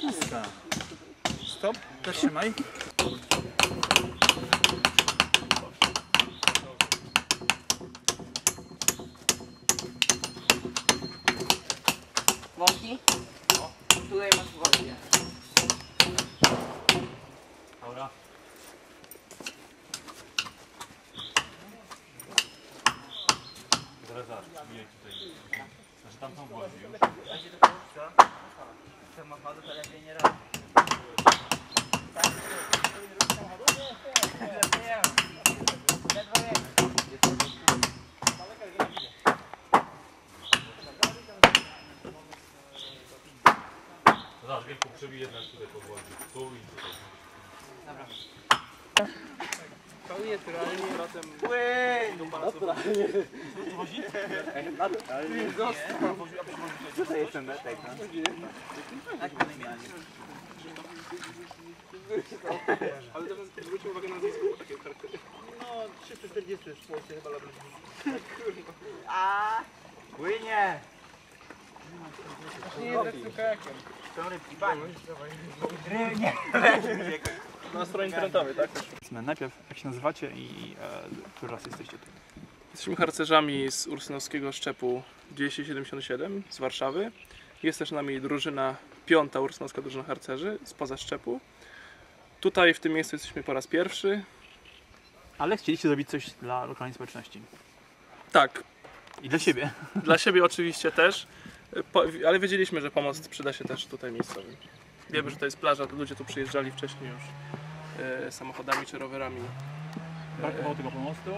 Pusta. Stop, zatrzymaj. Wątki? Tutaj masz wodę. Dobra. Teraz zaraz, bijaj tutaj. Znaczy tam są włoży już. Będzie to co? Samochodu to lepiej nie robi. Zaraz, wielką przebij jednak tutaj podłoży. Tu i tutaj. Tutaj jest ten metek, no. Tak. Ale teraz zwróćmy uwagę na bo takie charaktery. No, 340 w Polsce chyba lat. A Płynie! Nie jest lekkim kajakiem. To rybki, pani. Nie. Na stronie internetowej, tak? Najpierw jak się nazywacie i e, który raz jesteście tu? Jesteśmy harcerzami z Ursynowskiego Szczepu 277 z Warszawy. Jest też z nami drużyna, piąta Ursynowska drużyna harcerzy spoza Szczepu. Tutaj w tym miejscu jesteśmy po raz pierwszy. Ale chcieliście zrobić coś dla lokalnej społeczności. Tak, I dla siebie. dla siebie oczywiście też, po, ale wiedzieliśmy, że pomoc przyda się też tutaj miejscowym. Wiemy, że to jest plaża, ludzie tu przyjeżdżali wcześniej już samochodami czy rowerami. Brakowało tego pomostu.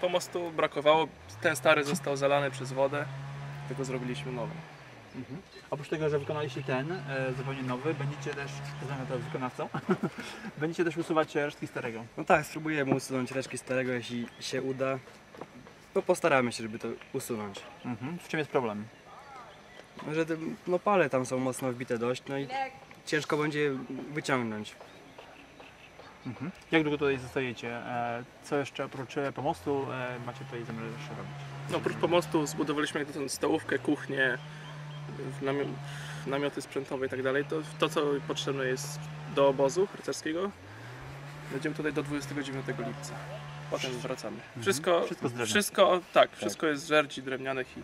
Pomostu brakowało, ten stary został zalany przez wodę, tylko zrobiliśmy nowy. Oprócz tego, że wykonaliście ten e, zupełnie nowy, będziecie też, to wykonawcą, będziecie też usuwać resztki starego. No tak, spróbujemy usunąć resztki starego, jeśli się uda. No postaramy się, żeby to usunąć. Mhm. W czym jest problem? No, Że te no, pale tam są mocno wbite dość, no i ciężko będzie je wyciągnąć. Mhm. Jak długo tutaj zostajecie? E, co jeszcze oprócz e, pomostu e, macie tutaj zamiar jeszcze robić? No, oprócz pomostu zbudowaliśmy jak dotąd stołówkę, kuchnię, namioty sprzętowe i tak dalej. To, to, co potrzebne jest do obozu harcerskiego. Będziemy tutaj do 29 lipca. Potem wracamy. Wszystko, Wszystko z drewna. wszystko, tak, wszystko jest z żerdzi drewnianych i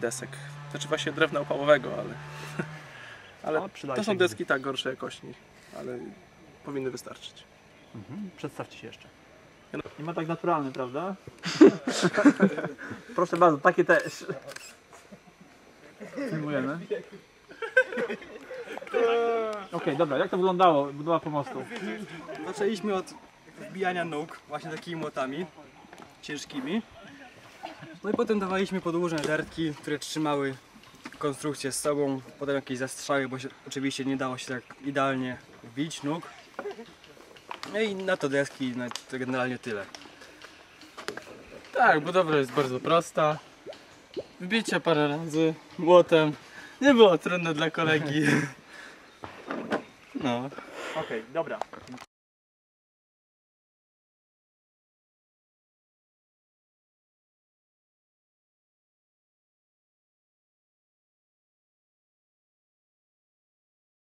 desek. Znaczy właśnie drewna opałowego, ale, ale to się są deski tak gorszej jakości, ale powinny wystarczyć. Mhm. Przedstawcie się jeszcze. Ja Nie ma tak naturalny, prawda? Proszę bardzo, takie też. Filmujemy. Okej, dobra, jak to wyglądało, budowa pomostu? Zaczęliśmy od wbijania nóg właśnie takimi młotami ciężkimi. No i potem dawaliśmy podłużne żertki, które trzymały konstrukcję z sobą. Potem jakieś zastrzały, bo się, oczywiście nie dało się tak idealnie wbić nóg. No i na to deski, na to generalnie tyle. Tak, budowla jest bardzo prosta. Wbicie parę razy młotem. Nie było trudne dla kolegi. No. Okej, dobra.